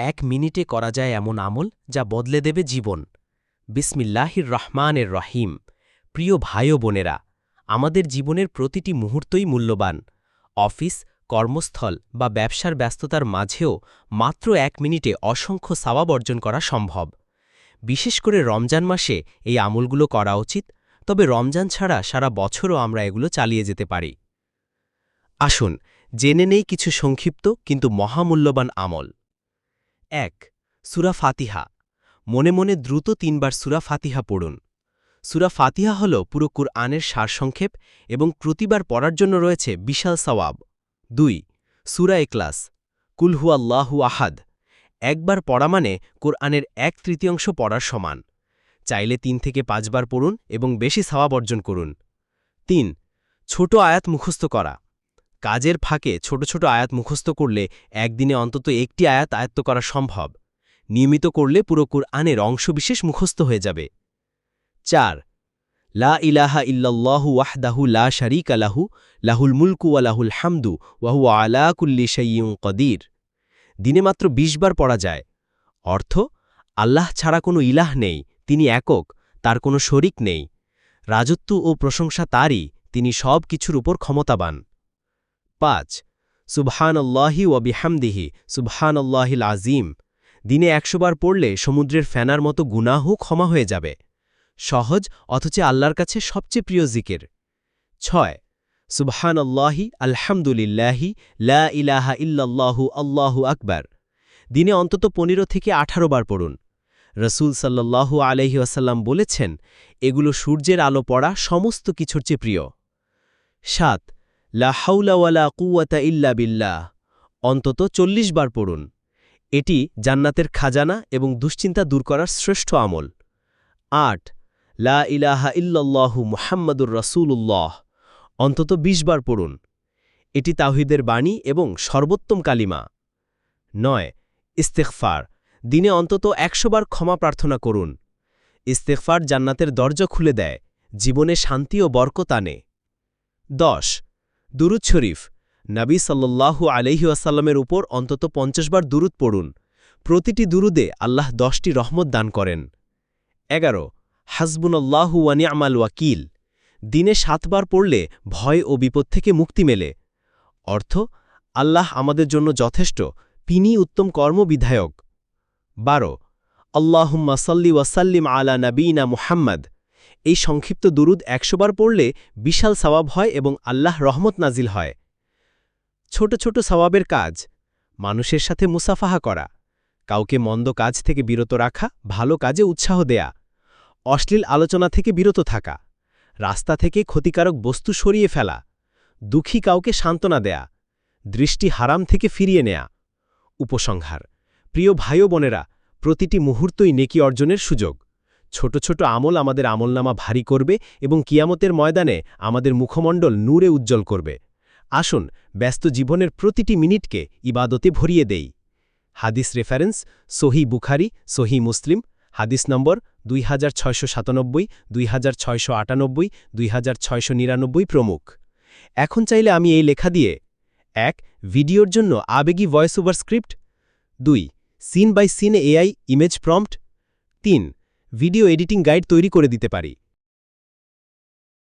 এক মিনিটে করা যায় এমন আমল যা বদলে দেবে জীবন। বিসমিল্লাহির রহমানের রহিম। প্রিয় ভাই বোনেরা, আমাদের জীবনের প্রতিটি মুহূর্তই মূল্যবান। অফিস, কর্মস্থল বা ব্যবসার ব্যস্ততার মাঝেও মাত্র এক মিনিটে অসংখ্য সাবাব অর্জন করা সম্ভব। বিশেষ করে রমজান মাসে এই আমলগুলো করা উচিত, তবে রমজান ছাড়া সারা বছরও আমরা এগুলো চালিয়ে যেতে পারি। আসুন, জেনে নেই কিছু সংক্ষিপ্ত কিন্তু মহামূল্যবান আমল। এক, সুরা ফাতিহা। মনে মনে দ্রুত তিনবার সুরা ফাতিহা পড়ুন। সুরা ফাতিহা হল পুরো কুরআনের সারসংক্ষেপ এবং প্রতিবার পড়ার জন্য রয়েছে বিশাল সওয়াব। দুই, সুরা এক্লাস কুলহু আল্লাহু আহাদ। একবার পড়া মানে কোরআনের এক তৃতীয়াংশ পড়ার সমান। চাইলে তিন থেকে পাঁচবার পড়ুন এবং বেশি সওয়াব অর্জন করুন। তিন, ছোট আয়াত মুখস্থ করা। কাজের ফাঁকে ছোট ছোট আয়াত মুখস্থ করলে একদিনে অন্তত একটি আয়াত আয়ত্ত করা সম্ভব। নিয়মিত করলে পুরো কুরআনের অংশবিশেষ মুখস্থ হয়ে যাবে। চার, লা ইলাহা ইল্লাল্লাহু ওয়াহদাহু লা শারীকা লাহু, লাহুল মুলকু ওয়া লাহুল হামদু ওয়াহু আলা কুল্লি কদির। দিনে মাত্র ২০ বার পড়া যায়। অর্থ, আল্লাহ ছাড়া কোনো ইলাহ নেই, তিনি একক, তার কোনো শরিক নেই। রাজত্ব ও প্রশংসা তারই, তিনি সব কিছুর উপর ক্ষমতাবান। পাঁচ, সুবহানল্লাহি ও বিহামদিহি, সুবহানল্লাহিল আজিম দিনে একশোবার পড়লে সমুদ্রের ফ্যানার মতো গুনাহ ক্ষমা হয়ে যাবে। সহজ, অথচ আল্লাহর কাছে সবচেয়ে প্রিয় জিকের। ছয়, সুবহানল্লাহি, আলহামদুলিল্লাহি, লা ইলাহা ইল্লাল্লাহু, আল্লাহু আকবার। দিনে অন্তত পনেরো থেকে আঠারো বার পড়ুন। রসুল সাল্লাল্লাহু আলহি আসাল্লাম বলেছেন, এগুলো সূর্যের আলো পড়া সমস্ত কিছুর চেয়ে প্রিয়। সাত লা হাউলাওয়ালা কুয়াতা ইল্লা বিল্লাহ। অন্তত চল্লিশ বার পড়ুন। এটি জান্নাতের খাজানা এবং দুশ্চিন্তা দূর করার শ্রেষ্ঠ আমল। আট, লা ইলাহা ইল্লাল্লাহু মুহাম্মাদুর রসুল্লাহ অন্তত ২০ বার পড়ুন। এটি তাহিদের বাণী এবং সর্বোত্তম কালিমা। নয় ইস্তেকফার দিনে অন্তত একশো বার ক্ষমা প্রার্থনা করুন। ইস্তেকফার জান্নাতের দরজা খুলে দেয়। জীবনে শান্তি ও বরকত আনে। দশ দুরুদ শরীফ, নাবী সাল্লাল্লাহু আলহি আসাল্লামের উপর অন্তত পঞ্চাশ বার দুরুদ পড়ুন। প্রতিটি দুরুদে আল্লাহ দশটি রহমত দান করেন। এগারো, হাসবুনাল্লাহু ওয়ানিয়ামাল ওয়াকিল, দিনে সাতবার পড়লে ভয় ও বিপদ থেকে মুক্তি মেলে। অর্থ, আল্লাহ আমাদের জন্য যথেষ্ট তিনি উত্তম কর্মবিধায়ক। বারো, আল্লাহুম্মা সাল্লি ওয়াসাল্লিম আলা নবীনা মুহাম্মদ এই সংক্ষিপ্ত দুরুদ একশোবার পড়লে বিশাল সওয়াব হয় এবং আল্লাহ রহমত নাজিল হয়। ছোট ছোট সওয়াবের কাজ, মানুষের সাথে মুসাফাহা করা, কাউকে মন্দ কাজ থেকে বিরত রাখা, ভালো কাজে উৎসাহ দেয়া, অশ্লীল আলোচনা থেকে বিরত থাকা, রাস্তা থেকে ক্ষতিকারক বস্তু সরিয়ে ফেলা, দুঃখী কাউকে সান্ত্বনা দেয়া, দৃষ্টি হারাম থেকে ফিরিয়ে নেয়া, উপসংহার। প্রিয় ভাই বোনেরা, প্রতিটি মুহূর্তই নেকি অর্জনের সুযোগ। ছোট ছোট আমল আমাদের আমলনামা ভারী করবে এবং কিয়ামতের ময়দানে আমাদের মুখমণ্ডল নূরে উজ্জ্বল করবে। আসুন, ব্যস্ত জীবনের প্রতিটি মিনিটকে ইবাদতে ভরিয়ে দেই। হাদিস রেফারেন্স সহি বুখারি সহি মুসলিম, হাদিস নম্বর দুই হাজার ছয়শো সাতানব্বই, দুই হাজার ছয়শো আটানব্বই, দুই হাজার ছয়শো নিরানব্বই প্রমুখ। এখন চাইলে আমি এই লেখা দিয়ে, এক, ভিডিওর জন্য আবেগী ভয়েস ওভার স্ক্রিপ্ট। দুই, scene by scene AI image prompt. তিন ভিডিও এডিটিং গাইড তৈরি করে দিতে পারি।